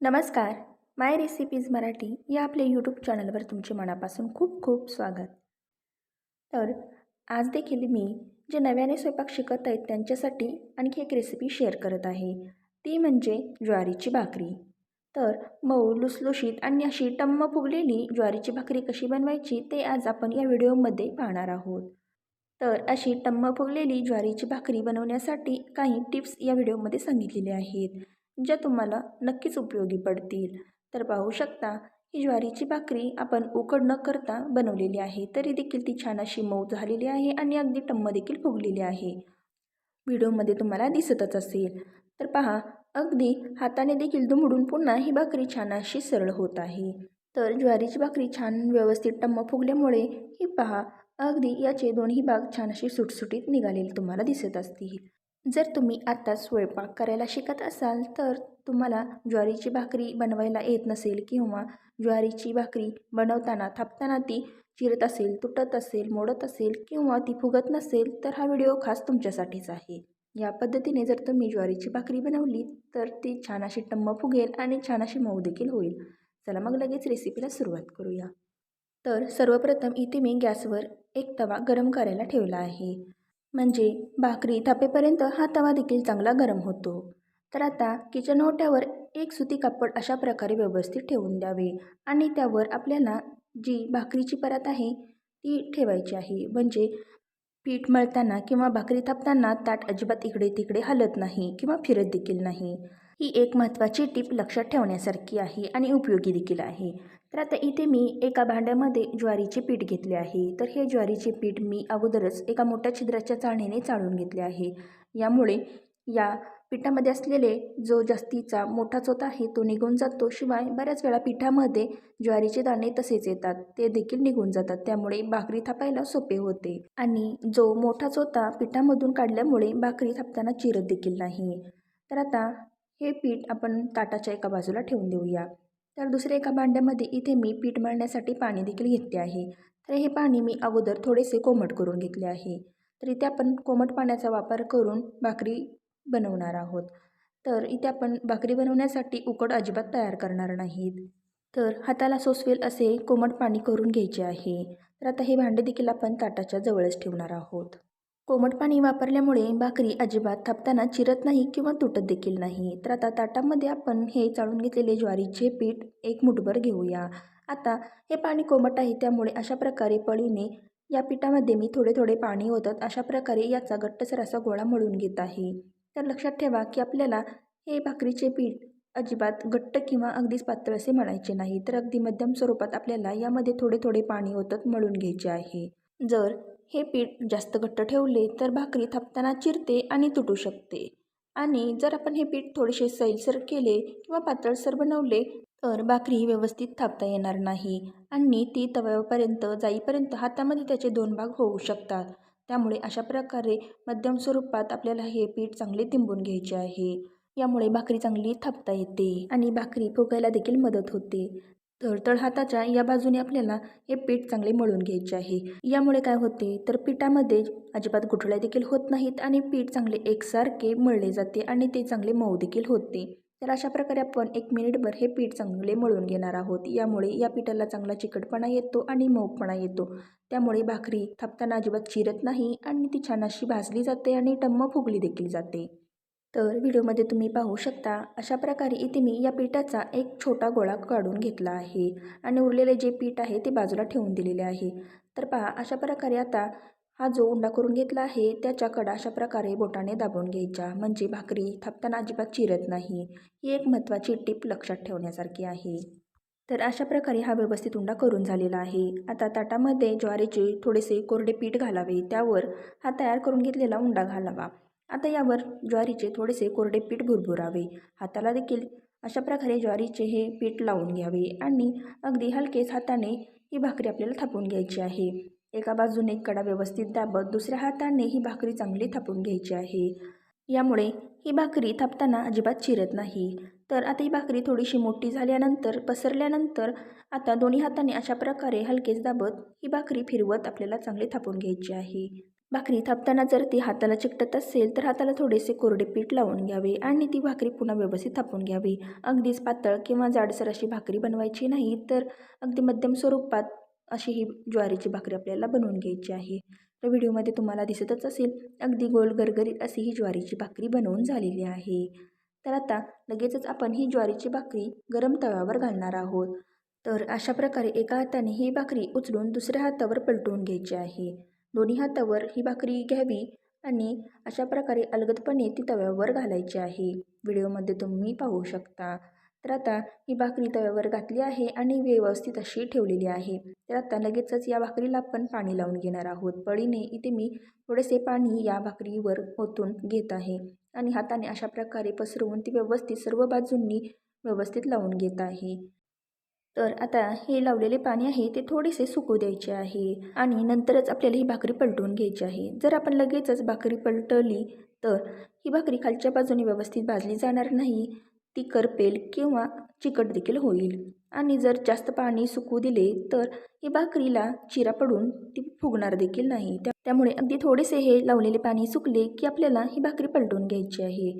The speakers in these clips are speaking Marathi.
नमस्कार. माय रेसिपीज मराठी या आपल्या यूट्यूब चॅनलवर तुमचे मनापासून खूप खूप स्वागत. तर आज देखील मी जे नव्याने स्वयंपाक शिकत आहेत त्यांच्यासाठी आणखी एक रेसिपी शेअर करत आहे. ती म्हणजे ज्वारीची भाकरी. तर मऊ लुसलुशीत आणि अशी टम्म फुगलेली ज्वारीची भाकरी कशी बनवायची ते आज आपण या व्हिडिओमध्ये पाहणार आहोत. तर अशी टम्म फुगलेली ज्वारीची भाकरी बनवण्यासाठी काही टिप्स या व्हिडिओमध्ये सांगितलेले आहेत. ज्या तुम्हाला नक्कीच उपयोगी पडतील. तर पाहू शकता ही ज्वारीची भाकरी आपण उकड न करता बनवलेली आहे तरी देखील ती छान अशी मऊ झालेली आहे आणि अगदी टम्म देखील फुगलेली आहे. व्हिडिओमध्ये तुम्हाला दिसतच असेल. तर पहा अगदी हाताने देखील दुमडून पुन्हा ही भाकरी छान अशी सरळ होत आहे. तर ज्वारीची भाकरी छान व्यवस्थित टम्म फुगल्यामुळे ही पहा अगदी याचे दोन्ही भाग छान अशी सुटसुटीत निघालेले तुम्हाला दिसत असतील. जर तुम्ही आत्ता स्वयंपाक करायला शिकत असाल तर तुम्हाला ज्वारीची भाकरी बनवायला येत नसेल किंवा ज्वारीची भाकरी बनवताना थापताना ती चिरत असेल तुटत असेल मोडत असेल किंवा ती फुगत नसेल तर हा व्हिडिओ खास तुमच्यासाठीच आहे. या पद्धतीने जर तुम्ही ज्वारीची भाकरी बनवली तर ती छान अशी टम्म फुगेल आणि छान अशी मऊ देखील होईल. चला मग लगेच रेसिपीला सुरुवात करूया. तर सर्वप्रथम इथे मी गॅसवर एक तवा गरम करायला ठेवला आहे. म्हणजे भाकरी थापेपर्यंत हा तवा देखील चांगला गरम होतो. तर आता किचन ओट्यावर एक सुती कापड अशा प्रकारे व्यवस्थित ठेवून द्यावे आणि त्यावर आपल्याला जी भाकरीची परत आहे ती ठेवायची आहे. म्हणजे पीठ मळताना किंवा भाकरी थापताना ताट अजिबात इकडे तिकडे हलत नाही किंवा फिरत देखील नाही. ही एक महत्त्वाची टीप लक्षात ठेवण्यासारखी आहे आणि उपयोगी देखील आहे. तर आता इथे मी एका भांड्यामध्ये ज्वारीचे पीठ घेतले आहे. तर हे ज्वारीचे पीठ मी अगोदरच एका मोठ्या छिद्राच्या चाळणीने चाळून घेतले आहे. यामुळे या पिठामध्ये असलेले जो जास्तीचा मोठा चोथा आहे तो निघून जातो. शिवाय बऱ्याच वेळा पिठामध्ये ज्वारीचे दाणे तसेच येतात. ते देखील निघून जातात. त्यामुळे भाकरी थापायला सोपे होते. आणि जो मोठा चोथा पिठामधून काढल्यामुळे भाकरी थापताना चिरत देखील नाही. तर आता हे पीठ आपण ताटाच्या एका बाजूला ठेवून देऊया. तर दुसऱ्या एका भांड्यामध्ये इथे मी पीठ मळण्यासाठी पाणी देखील घेतले आहे. तर हे पाणी मी अगोदर थोडेसे कोमट करून घेतले आहे. तर इथे आपण कोमट पाण्याचा वापर करून भाकरी बनवणार आहोत. तर इथे आपण भाकरी बनवण्यासाठी उकड अजिबात तयार करणार नाहीत. तर हाताला सोसवेल असे कोमट पाणी करून घ्यायचे आहे. तर आता हे भांडे देखील आपण ताटाच्या जवळच ठेवणार आहोत. कोमट पाणी वापरल्यामुळे भाकरी अजिबात थापताना चिरत नाही किंवा तुटत देखील नाही. तर आता ताटामध्ये आपण हे चाळून घेतलेले ज्वारीचे पीठ एक मुठभर घेऊया. आता हे पाणी कोमट आहे त्यामुळे अशा प्रकारे पळीने या पिठामध्ये मी थोडे थोडे पाणी होतात अशा प्रकारे याचा गट्टसर असा गोळा मळून घेत आहे. तर लक्षात ठेवा की आपल्याला हे भाकरीचे पीठ अजिबात घट्ट किंवा अगदीच पातळ असे मळायचे नाही. तर अगदी मध्यम स्वरूपात आपल्याला यामध्ये थोडे थोडे पाणी होतात मळून घ्यायचे आहे. जर हे पीठ जास्त घट्ट ठेवले तर भाकरी थापताना चिरते आणि तुटू शकते. आणि जर आपण हे पीठ थोडेसे सैलसर केले किंवा पातळसर बनवले तर भाकरी व्यवस्थित थापता येणार नाही आणि ती तव्यापर्यंत जाईपर्यंत हातामध्ये त्याचे दोन भाग होऊ शकतात. त्यामुळे अशा प्रकारे मध्यम स्वरूपात आपल्याला हे पीठ चांगले तिंबून घ्यायचे आहे. यामुळे भाकरी चांगली थापता येते आणि भाकरी फुगायला देखील मदत होते. तळतळ हाताच्या या बाजूने आपल्याला हे पीठ चांगले मळून घ्यायचे आहे. यामुळे काय होते? तर पिठामध्ये अजिबात गुठळ्या देखील होत नाहीत आणि पीठ चांगले एकसारखे मळले जाते आणि ते चांगले मऊ देखील होते. तर अशा प्रकारे आपण एक मिनिटभर हे पीठ चांगले मळून घेणार आहोत. यामुळे या पिठाला चांगला चिकटपणा येतो आणि मऊपणा येतो. त्यामुळे भाकरी थापताना अजिबात चिरत नाही आणि ती छान अशी भाजली जाते आणि टम्म फुगली देखील जाते. तर व्हिडिओमध्ये तुम्ही पाहू शकता अशा प्रकारे इथे मी या पिठाचा एक छोटा गोळा काढून घेतला आहे आणि उरलेले जे पीठ आहे ते बाजूला ठेवून दिलेले आहे. तर पहा अशा प्रकारे आता हा जो उंडा करून घेतला आहे त्याच्याकडं अशा प्रकारे बोटाने दाबून घ्यायच्या म्हणजे भाकरी थापताना अजिबात चिरत नाही. ही एक महत्त्वाची टिप लक्षात ठेवण्यासारखी आहे. तर अशा प्रकारे हा व्यवस्थित उंडा करून झालेला आहे. आता ताटामध्ये ज्वारीचे थोडेसे कोरडे पीठ घालावे. त्यावर हा तयार करून घेतलेला उंडा घालावा. आता यावर ज्वारीचे थोडेसे कोरडे पीठ भुरभुरावे. हाताला देखील अशा प्रकारे ज्वारीचे हे पीठ लावून घ्यावे आणि अगदी हलकेच हाताने ही भाकरी आपल्याला थापून घ्यायची आहे. एका बाजूने कडा व्यवस्थित दाबत दुसऱ्या हाताने ही भाकरी चांगली थापून घ्यायची आहे. यामुळे ही भाकरी थापताना अजिबात चिरत नाही. तर आता ही भाकरी थोडीशी मोठी झाल्यानंतर पसरल्यानंतर आता दोन्ही हाताने अशा प्रकारे हलकेच दाबत ही भाकरी फिरवत आपल्याला चांगली थापून घ्यायची आहे. भाकरी थापताना जर ती हाताला चिकटत असेल तर हाताला थोडेसे कोरडे पीठ लावून घ्यावे आणि ती भाकरी पुन्हा व्यवस्थित थापून घ्यावी. अगदीच पातळ किंवा जाडसर अशी भाकरी बनवायची नाही तर अगदी मध्यम स्वरूपात अशी ही ज्वारीची भाकरी आपल्याला बनवून घ्यायची आहे. तर व्हिडिओमध्ये तुम्हाला दिसतच असेल अगदी गोल गरगरीत अशी ही ज्वारीची भाकरी बनवून झालेली आहे. तर आता लगेचच आपण ही ज्वारीची भाकरी गरम तव्यावर घालणार आहोत. तर अशा प्रकारे एका हाताने ही भाकरी उचलून दुसऱ्या हातावर पलटवून घ्यायची आहे. दोन्ही हातावर ही भाकरी घ्यावी आणि अशा प्रकारे अलगदपणे ती तव्यावर घालायची आहे. व्हिडिओमध्ये तुम्ही पाहू शकता. तर आता ही भाकरी तव्यावर घातली आहे आणि व्यवस्थित अशी ठेवलेली आहे. तर आता लगेचच या भाकरीला आपण पाणी लावून घेणार आहोत. पळीने इथे मी थोडेसे पाणी या भाकरीवर ओतून घेत आहे आणि हाताने अशा प्रकारे पसरवून ती व्यवस्थित सर्व बाजूंनी व्यवस्थित लावून घेत आहे. तर आता हे लावलेले पाणी आहे ते थोडेसे सुकू द्यायचे आहे. आणि नंतरच आपल्याला ही भाकरी पलटवून घ्यायची आहे. जर आपण लगेचच भाकरी पलटवली तर ही भाकरी खालच्या बाजूने व्यवस्थित भाजली जाणार नाही. ती करपेल किंवा चिकट देखील होईल. आणि जर जास्त पाणी सुकू दिले तर ही भाकरीला चिरा पडून ती फुगणार देखील नाही. त्या त्यामुळे अगदी थोडेसे हे लावलेले पाणी सुकले की आपल्याला ही भाकरी पलटून घ्यायची आहे.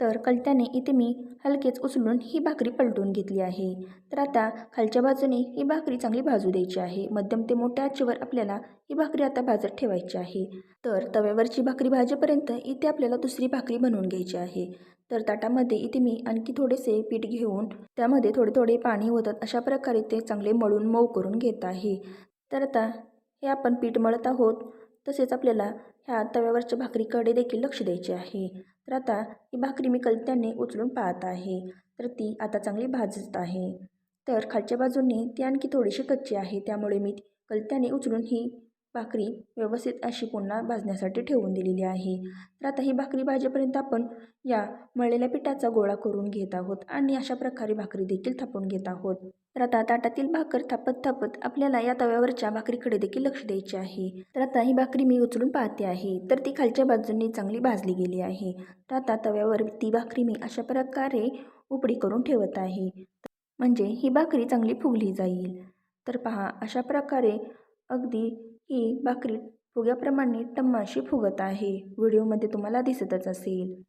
तर कलत्याने इथे मी हलकेच उचलून ही भाकरी पलटून घेतली आहे. तर आता खालच्या बाजूने ही भाकरी चांगली भाजू द्यायची आहे. मध्यम ते मोठ्या आचेवर आपल्याला ही भाकरी आता भाजत ठेवायची आहे. तर तव्यावरची भाकरी भाजेपर्यंत इथे आपल्याला दुसरी भाकरी बनवून घ्यायची आहे. तर ताटामध्ये इथे मी आणखी थोडेसे पीठ घेऊन त्यामध्ये थोडे थोडे पाणी होतात अशा प्रकारे ते चांगले मळून मऊ करून घेत आहे. तर आता हे आपण पीठ मळत आहोत. तसेच आपल्याला ह्या तव्यावरच्या भाकरीकडे देखील लक्ष द्यायचे आहे. तर आता ही भाकरी मी कलत्याने उचलून पाहत आहे. तर ती आता चांगली भाजत आहे. तर खालच्या बाजूने ती आणखी थोडीशी कच्ची आहे. त्यामुळे मी कलत्याने उचलून ही भाकरी व्यवस्थित अशी पुन्हा भाजण्यासाठी ठेवून दिलेली आहे. तर आता ही भाकरी भाजेपर्यंत आपण या मळलेल्या पिठाचा गोळा करून घेत आहोत आणि अशा प्रकारे भाकरी देखील थापून घेत आहोत. तर आता ताटातील भाकर थापत थापत आपल्याला या तव्यावरच्या भाकरीकडे देखील लक्ष द्यायचे आहे. तर आता ही भाकरी मी उचलून पाहते आहे. तर ती खालच्या बाजूंनी चांगली भाजली गेली आहे. तर आता तव्यावर ती भाकरी मी अशा प्रकारे उपडी करून ठेवत आहे. म्हणजे ही भाकरी चांगली फुगली जाईल. तर पहा अशा प्रकारे अगदी ही भाकरी फुग्याप्रमाणे टम्माशी फुगत आहे. व्हिडिओमध्ये तुम्हाला दिसतच असेल.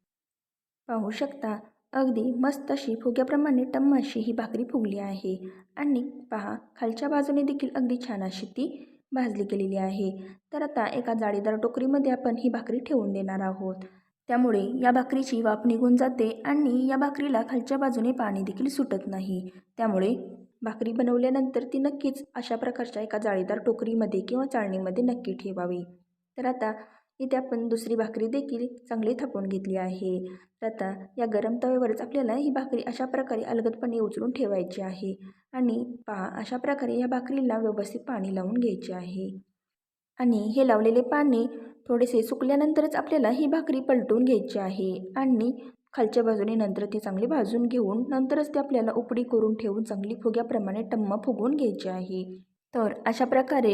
पाहू शकता अगदी मस्त अशी फुग्याप्रमाणे टम्माशी ही भाकरी फुगली आहे. आणि पहा खालच्या बाजूने देखील अगदी छान अशी ती भाजली गेलेली आहे. तर आता एका जाळीदार टोकरीमध्ये आपण ही भाकरी ठेवून देणार आहोत. त्यामुळे या भाकरीची वाफ निघून जाते आणि या भाकरीला खालच्या बाजूने पाणी देखील सुटत नाही. त्यामुळे भाकरी बनवल्यानंतर ती नक्कीच अशा प्रकारच्या एका जाळीदार टोकरीमध्ये किंवा चाळणीमध्ये नक्की ठेवावी. तर आता इथे आपण दुसरी भाकरी देखील चांगली थापून घेतली आहे. तर आता या गरम तव्यावरच आपल्याला ही भाकरी अशा प्रकारे अलगदपणे उचलून ठेवायची आहे. आणि पहा अशा प्रकारे या भाकरीला व्यवस्थित पाणी लावून घ्यायचे आहे. आणि हे लावलेले पाणी थोडेसे सुकल्यानंतरच आपल्याला ही भाकरी पलटून घ्यायची आहे. आणि खालच्या बाजूने नंतर ती चांगली भाजून घेऊन नंतरच ती आपल्याला उपडी करून ठेवून चांगली फुग्याप्रमाणे टम्म फुगवून घ्यायची आहे. तर अशा प्रकारे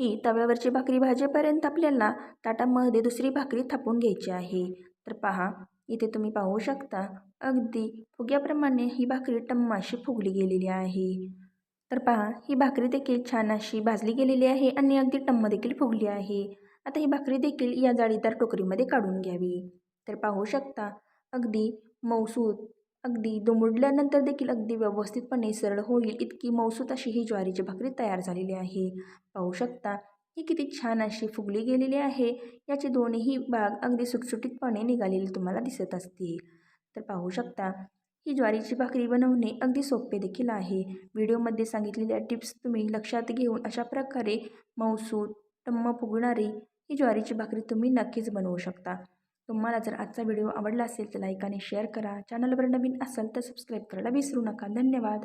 ही तव्यावरची भाकरी भाजेपर्यंत आपल्याला ताटामध्ये दुसरी भाकरी थापून घ्यायची आहे. तर पहा इथे तुम्ही पाहू शकता अगदी फुग्याप्रमाणे ही भाकरी टम्म अशी फुगली गेलेली आहे. तर पहा ही भाकरी देखील छान अशी भाजली गेलेली आहे आणि अगदी टम्म देखील फुगली आहे. आता ही भाकरी देखील या जाळीदार टोकरीमध्ये काढून घ्यावी. तर पाहू शकता अगदी मौसूद अगदी दुमडल्यानंतर देखील अगदी व्यवस्थितपणे सरळ होईल इतकी मौसूद अशी ही ज्वारीची भाकरी तयार झालेली आहे. पाहू शकता ही किती छान अशी फुगली गेलेली आहे. याचे दोन्ही भाग अगदी सुटसुटीतपणे निघालेले तुम्हाला दिसत असतील. तर पाहू शकता ही ज्वारीची भाकरी बनवणे अगदी सोपे देखील आहे. व्हिडिओमध्ये सांगितलेल्या टिप्स तुम्ही लक्षात घेऊन अशा प्रकारे मौसूद टम्म फुगणारी ही ज्वारीची भाकरी तुम्ही नक्कीच बनवू शकता. तुम्हाला जर आजचा व्हिडिओ आवडला असेल तर लाईक आणि शेअर करा. चॅनलवर नवीन असाल तर सबस्क्राईब करायला विसरू नका. धन्यवाद.